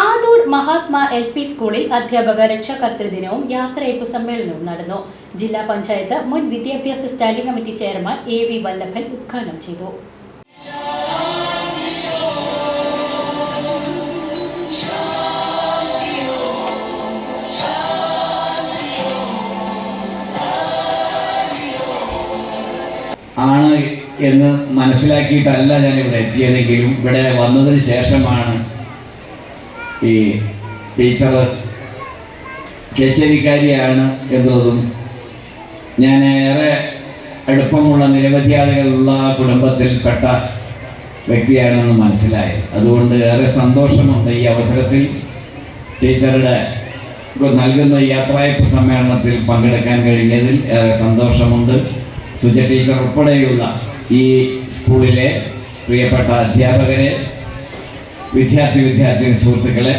Adoor Mahatma L P സ്കൂളിൽ അധ്യാപക രക്ഷാകർത്തൃ ദിനവും യാത്രയപ്പ് സമ്മേളനവും നടന്നു. ജില്ലാ പഞ്ചായത്ത് മുൻ വിദ്യാഭ്യാസ standing committee chairman A V Vallabhan ഉദ്ഘാടനം ചെയ്തു. ആണ് എന്ന് മനസ്സിലാക്കിയിട്ടല്ല ഞാൻ ഇവിടെ എത്തിയതെങ്കിലും ഇവിടെ വന്നതിന് ശേഷമാണ് ഈ ടീച്ചർ കച്ചേരിക്കാരിയാണ് എന്നതും ഞാൻ ഏറെ അടുപ്പമുള്ള നിരവധി ആളുകളുള്ള കുടുംബത്തിൽപ്പെട്ട വ്യക്തിയാണെന്ന് മനസ്സിലായി. അതുകൊണ്ട് ഏറെ സന്തോഷമുണ്ട് ഈ അവസരത്തിൽ ടീച്ചറുടെ നൽകുന്ന യാത്രയപ്പ് സമ്മേളനത്തിൽ പങ്കെടുക്കാൻ കഴിഞ്ഞതിൽ ഏറെ സന്തോഷമുണ്ട്. സുജ ടീച്ചർ ഉൾപ്പെടെയുള്ള ഈ സ്കൂളിലെ പ്രിയപ്പെട്ട അധ്യാപകരെ വിദ്യാർത്ഥി വിദ്യാർത്ഥിനി സുഹൃത്തുക്കളെ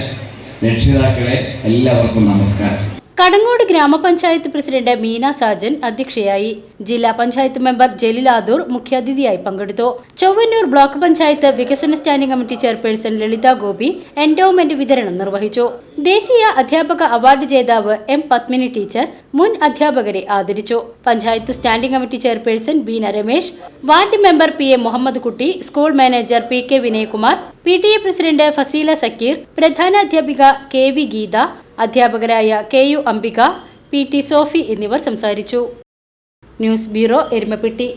രക്ഷിതാക്കളെ എല്ലാവർക്കും നമസ്കാരം. കടങ്ങോട് ഗ്രാമപഞ്ചായത്ത് പ്രസിഡന്റ് മീന സാജൻ അധ്യക്ഷയായി. ജില്ലാ പഞ്ചായത്ത് മെമ്പർ ജലീൽ ആദൂർ മുഖ്യാതിഥിയായി പങ്കെടുത്തു. ചൊവ്വന്നൂർ ബ്ലോക്ക് പഞ്ചായത്ത് വികസന standing committee chairperson Lalitha Gopi endowment വിതരണം നിർവഹിച്ചു. ദേശീയ അധ്യാപക അവാർഡ് ജേതാവ് എം പത്മിനി ടീച്ചർ മുൻ അധ്യാപകരെ ആദരിച്ചു. Panchayat standing committee chairperson Beena Ramesh ward member P A Muhammad Kutty school manager P K Vinayakumar P T A president Faseela Zakir പ്രധാന അധ്യാപിക കെ വി ഗീത അധ്യാപകരായ K U Ambika P T Sophy എന്നിവർ സംസാരിച്ചു. News bureau Erumapetty.